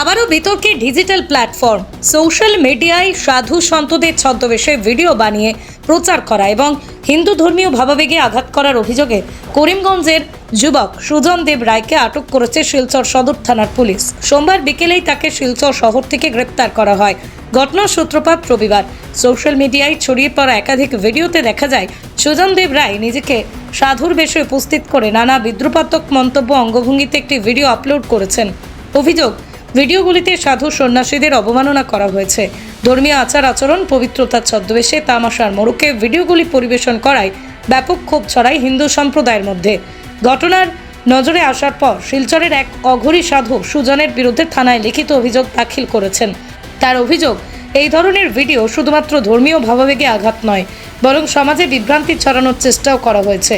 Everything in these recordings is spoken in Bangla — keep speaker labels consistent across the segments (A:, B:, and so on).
A: আবারও বিতর্কে ডিজিটাল প্ল্যাটফর্ম, সোশ্যাল মিডিয়ায় সাধু সন্তদের ছদ্মবেশে ভিডিও বানিয়ে প্রচার করা এবং হিন্দু ধর্মীয় ভাবাবেগে আঘাত করার অভিযোগে করিমগঞ্জের যুবক সুজন দেব রায়কে আটক করেছে শিলচর সদর থানার পুলিশ। সোমবার বিকেলেই তাকে শিলচর শহর থেকে গ্রেপ্তার করা হয়। ঘটনার সূত্রপাত রবিবার। সোশ্যাল মিডিয়ায় ছড়িয়ে পড়া একাধিক ভিডিওতে দেখা যায়, সুজন দেব রায় নিজেকে সাধুর বেশে উপস্থিত করে নানা বিদ্রুপাত্মক মন্তব্য অঙ্গভঙ্গিতে একটি ভিডিও আপলোড করেছেন। অভিযোগ ভিডিওগুলিতে সাধু সন্ন্যাসীদের অবমাননা করা হয়েছে। ধর্মীয় আচার আচরণ, পবিত্রতার ছদ্মবেশে তামাশার মোড়কে ভিডিওগুলি পরিবেশন করায় ব্যাপক ক্ষোভ ছড়ায় হিন্দু সম্প্রদায়ের মধ্যে। ঘটনার নজরে আসার পর শিলচরের এক অঘরী সাধু সুজনের বিরুদ্ধে থানায় লিখিত অভিযোগ দাখিল করেছেন। তার অভিযোগ, এই ধরনের ভিডিও শুধুমাত্র ধর্মীয় ভাবাবেগে আঘাত নয়, বরং সমাজে বিভ্রান্তি ছড়ানোর চেষ্টাও করা হয়েছে।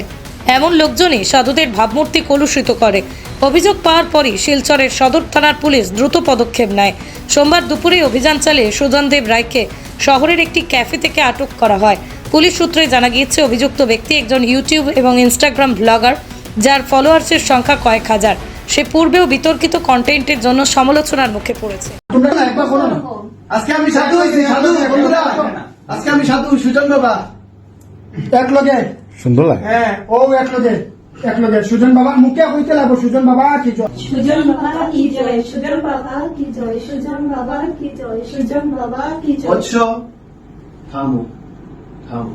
A: এমন লোকজনই সাধুদের ভাবমূর্তি কলুষিত করে। অভিযোগ পাওয়ার পরই শিলচরের সদর থানার পুলিশ দ্রুত পদক্ষেপ নেয়। সোমবার দুপুরে অভিযান চালিয়ে সুজন দেব রায়কে শহরের একটি ক্যাফে থেকে আটক করা হয়। পুলিশ সূত্রে জানা গিয়েছে, অভিযুক্ত ব্যক্তি একজন ইউটিউব এবং ইনস্টাগ্রাম ব্লগার, যার ফলোয়ার্সের সংখ্যা কয়েক হাজার। সে পূর্বেও বিতর্কিত কন্টেন্টের জন্য সমালোচনার মুখে পড়েছে।
B: আজকে আমি সাধু সাধু বন্ধুরা। আজকে আমি সাধু
C: এক লগে
D: সুন্দর লাগে।
C: হ্যাঁ ও এক লগে এক লগে সুজন বাবা মুখে হইতে লাগবো সুজন বাবা কি জয়?
E: সুজন বাবা কি জয়? সুজন বাবা কি জয়? সুজন বাবা কি জয়? সুজন বাবা কি জয়?
B: থামো থামো।